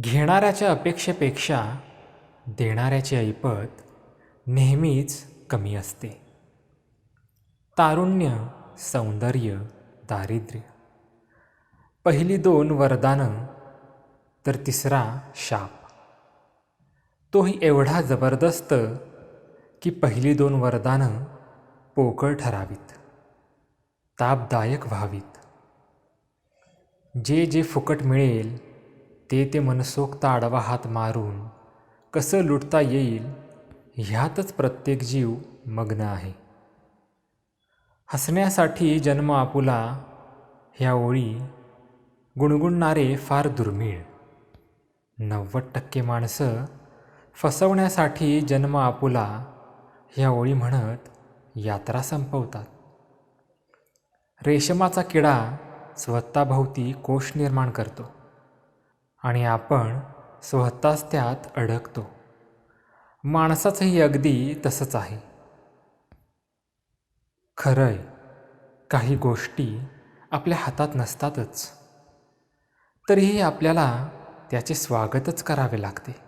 घेणाऱ्याच्या अपेक्षेपेक्षा देणाऱ्याची ऐपत नेहमीच कमी असते. तारुण्य सौंदर्य दारिद्र्य. पहिली दोन वरदानं तर तिसरा शाप. तोही एवढा जबरदस्त की पहिली दोन वरदानं पोकळ ठरावीत. तापदायक व्हावीत. जे जे फुकट मिळेल ते ते मनसोक्त आडवा हात मारून कसं लुटता येईल ह्यातच प्रत्येक जीव मग्न आहे. हसण्यासाठी जन्म आपुला ह्या ओळी गुणगुणणारे फार दुर्मिळ. नव्वद टक्के माणसं फसवण्यासाठी जन्म आपुला ह्या ओळी म्हणत यात्रा संपवतात. रेशमाचा किडा स्वतःभोवती कोश निर्माण करतो. आणि आपण स्वतःच त्यात अडकतो. माणसाचंही अगदी तसंच आहे. खरंय काही गोष्टी आपल्या हातात नसतातच. तरीही आपल्याला त्याचे स्वागतच करावे लागते.